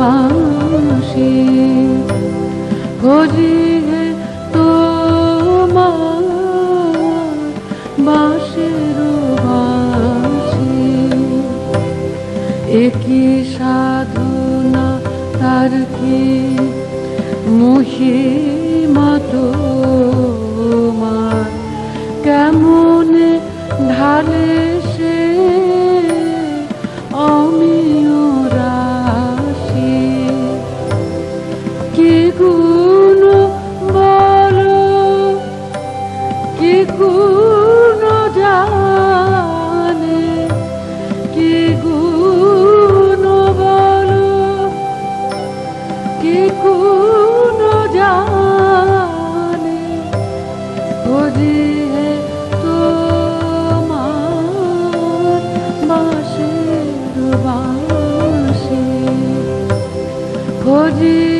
বাঁশি খোঁজিয়ে তোমার বাঁশের বাঁশি একই সাধনা তার কি মহিমা তোমার? কেমন ঢালে কি গুণ বলো? কি গুণ জানে? কি গুণ বলো? কি গুণ জানে? খোঁজিয়ে তোমার বাঁশের বাঁশি। খোঁজিয়ে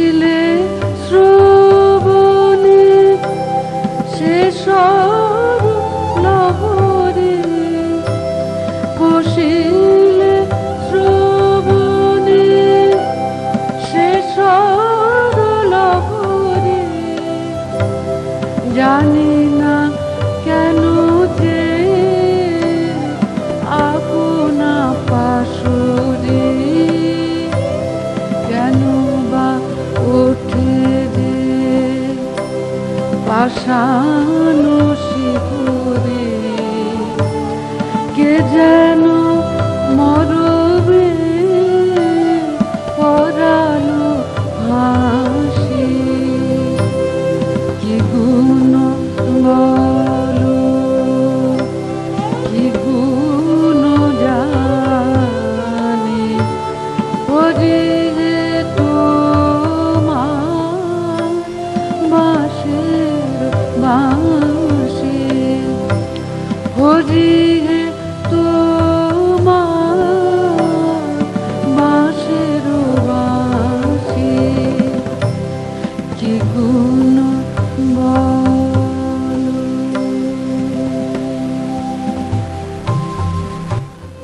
জানি না কেন যে আপনা পাশরে কেন বা ওঠে যে পাশানো তোমার বাসের বা